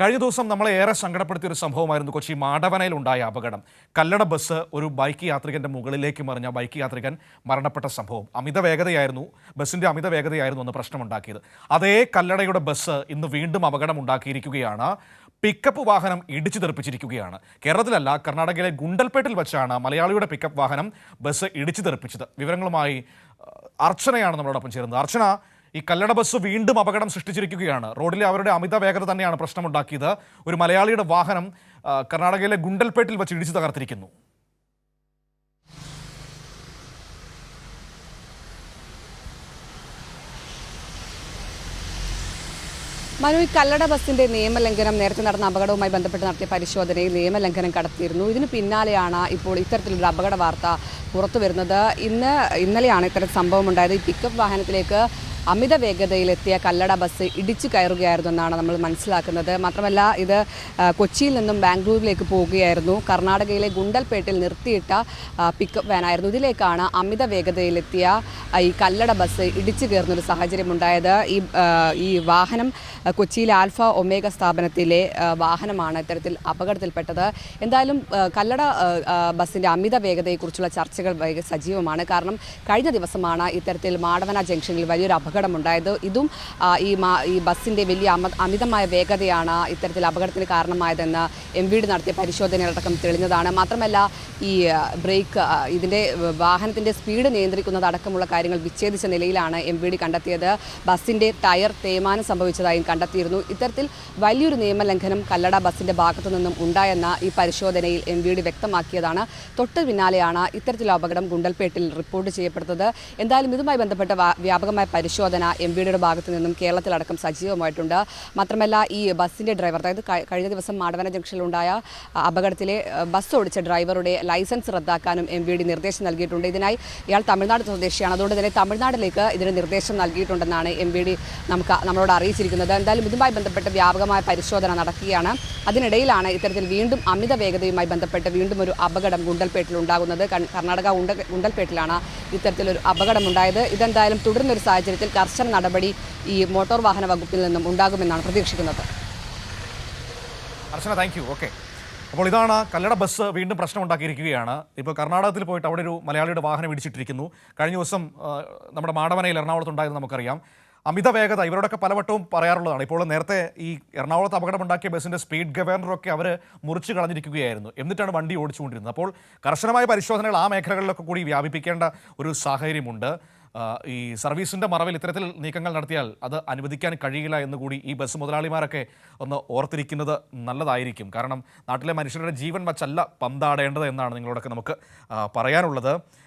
കഴിഞ്ഞ ദിവസം നമ്മളെ ഏറെ സങ്കടപ്പെടുത്തിയ ഒരു സംഭവമായിരുന്നു കൊച്ചി മാടവനയിൽ ഉണ്ടായ അപകടം. കല്ലട ബസ് ഒരു ബൈക്ക് യാത്രികന്റെ മുകളിലേക്ക് മറിഞ്ഞ ബൈക്ക് യാത്രികൻ മരണപ്പെട്ട സംഭവം. അമിത വേഗതയായിരുന്നു ബസ്സിന്റെ അമിത വേഗതയായിരുന്നു അന്ന് പ്രശ്നമുണ്ടാക്കിയത്. അതേ കല്ലടയുടെ ബസ് ഇന്ന് വീണ്ടും അപകടം ഉണ്ടാക്കിയിരിക്കുകയാണ് പിക്കപ്പ് വാഹനം ഇടിച്ചു തെറിപ്പിച്ചിരിക്കുകയാണ്. കേരളത്തിലല്ല കർണാടകയിലെ ഗുണ്ടൽപേട്ടിൽ വെച്ചാണ് മലയാളിയുടെ പിക്കപ്പ് വാഹനം ബസ് ഇടിച്ചു തെറിപ്പിച്ചത്. വിവരങ്ങളുമായി അർച്ചനയാണ് നമ്മളോടൊപ്പം ചേരുന്നത്. അർച്ചന ഈ കല്ലട ബസ് വീണ്ടും അപകടം സൃഷ്ടിച്ചിരിക്കുകയാണ്. റോഡിലെ അവരുടെ അമിത വേഗത തന്നെയാണ് പ്രശ്നമുണ്ടാക്കിയത്. ഒരു മലയാളിയുടെ വാഹനം കർണാടകയിലെ ഗുണ്ടൽപേട്ടിൽ വെച്ച് ഇടിച്ചു തകർത്തിരിക്കുന്നു. മനു ഈ കല്ലട ബസിന്റെ നിയമലംഘനം നേരത്തെ നടന്ന അപകടവുമായി ബന്ധപ്പെട്ട് നടത്തിയ പരിശോധനയിൽ നിയമലംഘനം കടത്തിയിരുന്നു. ഇതിന് പിന്നാലെയാണ് ഇപ്പോൾ ഇത്തരത്തിലൊരു അപകട വാർത്ത പുറത്തു വരുന്നത് ഇന്ന് ഇന്നലെയാണ് ഇത്തരം സംഭവം ഉണ്ടായത്. ഈ പിക്കപ്പ് വാഹനത്തിലേക്ക് അമിത വേഗതയിലെത്തിയ കല്ലട ബസ് ഇടിച്ചു കയറുകയായിരുന്നു എന്നാണ് നമ്മൾ മനസ്സിലാക്കുന്നത്. മാത്രമല്ല ഇത് കൊച്ചിയിൽ നിന്നും ബാംഗ്ലൂരിലേക്ക് പോവുകയായിരുന്നു. കർണാടകയിലെ ഗുണ്ടൽപേട്ടിൽ നിർത്തിയിട്ട പിക്ക് പിക്കപ്പ് വാനായിരുന്നു ഇതിലേക്കാണ് അമിത വേഗതയിലെത്തിയ ഈ കല്ലട ബസ് ഇടിച്ചു കയറുന്നൊരു സാഹചര്യം ഉണ്ടായത് ഈ ഈ വാഹനം കൊച്ചിയിലെ ആൽഫ ഒമേഗ സ്ഥാപനത്തിലെ വാഹനമാണ് ഇത്തരത്തിൽ അപകടത്തിൽപ്പെട്ടത്. എന്തായാലും കല്ലട ആ, അമിത വേഗതയെക്കുറിച്ചുള്ള ചർച്ചകൾ സജീവമാണ്. കാരണം കഴിഞ്ഞ ദിവസമാണ് ഇത്തരത്തിൽ മാടവന ജംഗ്ഷനിൽ വലിയൊരു അപകടമുണ്ടായത്. ഇതും ഈ ഈ ബസ്സിന്റെ വലിയ അമിതമായ വേഗതയാണ് ഇത്തരത്തിൽ അപകടത്തിന് കാരണമായതെന്ന് എം വി നടത്തിയ പരിശോധനയടക്കം തെളിഞ്ഞതാണ്. മാത്രമല്ല ഈ ബ്രേക്ക് ഇതിന്റെ വാഹനത്തിന്റെ സ്പീഡ് നിയന്ത്രിക്കുന്നതടക്കമുള്ള കാര്യങ്ങൾ വിച്ഛേദിച്ച നിലയിലാണ് എം വി ഡി കണ്ടെത്തിയത്. ബസ്സിന്റെ ടയർ തേയ്മാനം സംഭവിച്ചതായും കണ്ടെത്തിയിരുന്നു. ഇത്തരത്തിൽ വലിയൊരു നിയമലംഘനം കല്ലട ബസ്സിന്റെ ഭാഗത്തു നിന്നും ഉണ്ടായെന്ന ഈ പരിശോധനയിൽ എം വി ഡി വ്യക്തമാക്കിയതാണ്. തൊട്ട് പിന്നാലെയാണ് ഇത്തരത്തിലുള്ള അപകടം ഗുണ്ടൽപേട്ടിൽ റിപ്പോർട്ട് ചെയ്യപ്പെടുന്നത് എന്തായാലും ഇതുമായി ബന്ധപ്പെട്ട വ്യാപകമായ പരിശോധന എം വി ഡിയുടെ ഭാഗത്തു നിന്നും കേരളത്തിലടക്കം സജീവമായിട്ടുണ്ട്. മാത്രമല്ല ഈ ബസ്സിന്റെ ഡ്രൈവർ അതായത് കഴിഞ്ഞ ദിവസം മാടവന ജംഗ്ഷനിലുണ്ടായ അപകടത്തിലെ ബസ് ഓടിച്ച ഡ്രൈവറുടെ ലൈസൻസ് റദ്ദാക്കാനും എം നിർദ്ദേശം നൽകിയിട്ടുണ്ട്. ഇതിനായി ഇയാൾ തമിഴ്നാട് സ്വദേശിയാണ്. അതുകൊണ്ട് തന്നെ തമിഴ്നാട്ടിലേക്ക് ഇതിന് നിർദ്ദേശം നൽകിയിട്ടുണ്ടെന്നാണ് എം വി ഡി നമുക്ക് നമ്മളോട് അറിയിച്ചിരിക്കുന്നത്. എന്തായാലും ഇതുമായി ബന്ധപ്പെട്ട് വ്യാപകമായ പരിശോധന നടക്കുകയാണ്. അതിനിടയിലാണ് ഇത്തരത്തിൽ വീണ്ടും അമിത വേഗതയുമായി ബന്ധപ്പെട്ട് വീണ്ടും ഒരു അപകടം ഗുണ്ടൽപേട്ടിൽ ഉണ്ടാകുന്നത് കർണാടക ഗുണ്ടൽപേട്ടിലാണ് ഇത്തരത്തിലൊരു അപകടമുണ്ടായത്. ഇതെന്തായാലും തുടരുന്നൊരു സാഹചര്യത്തിൽ കർശന നടപടി ഈ മോട്ടോർ വാഹന വകുപ്പിൽ നിന്നും ഉണ്ടാകുമെന്നാണ് പ്രതീക്ഷിക്കുന്നത്. അർച്ചന താങ്ക് യു ഓക്കെ അപ്പോൾ ഇതാണ് കല്ലട ബസ് വീണ്ടും പ്രശ്നം പ്രശ്നമുണ്ടാക്കിയിരിക്കുകയാണ്. ഇപ്പോൾ കർണാടകത്തിൽ പോയിട്ട് അവിടെ ഒരു മലയാളിയുടെ വാഹനം ഇടിച്ചിട്ടിരിക്കുന്നു. കഴിഞ്ഞ ദിവസം നമ്മുടെ മാടവനയിൽ എറണാകുളത്ത് എറണാകുളത്തുണ്ടായത് നമുക്കറിയാം. അമിത വേഗത ഇവരോടൊക്കെ പലവട്ടവും പറയാറുള്ളതാണ്. ഇപ്പോൾ നേരത്തെ ഈ എറണാകുളത്ത് അപകടമുണ്ടാക്കിയ ബസ്സിന്റെ സ്പീഡ് ഗവർണറൊക്കെ അവർ മുറിച്ച് കളഞ്ഞിരിക്കുകയായിരുന്നു. എന്നിട്ടാണ് വണ്ടി ഓടിച്ചുകൊണ്ടിരുന്നത്. അപ്പോൾ കർശനമായ പരിശോധനകൾ ആ മേഖലകളിലൊക്കെ കൂടി വ്യാപിപ്പിക്കേണ്ട ഒരു സാഹചര്യമുണ്ട്. ഈ സർവീസിന്റെ മറവിൽ ഇത്തരത്തിൽ നീക്കങ്ങൾ നടത്തിയാൽ അത് അനുവദിക്കാൻ കഴിയില്ല എന്ന് കൂടി ഈ ബസ് മുതലാളിമാരൊക്കെ ഒന്ന് ഓർത്തിരിക്കുന്നത് നല്ലതായിരിക്കും. കാരണം നാട്ടിലെ മനുഷ്യരുടെ ജീവൻ വച്ചല്ല പന്താടേണ്ടത് എന്നാണ് നിങ്ങളോടൊക്കെ നമുക്ക് പറയാനുള്ളത്.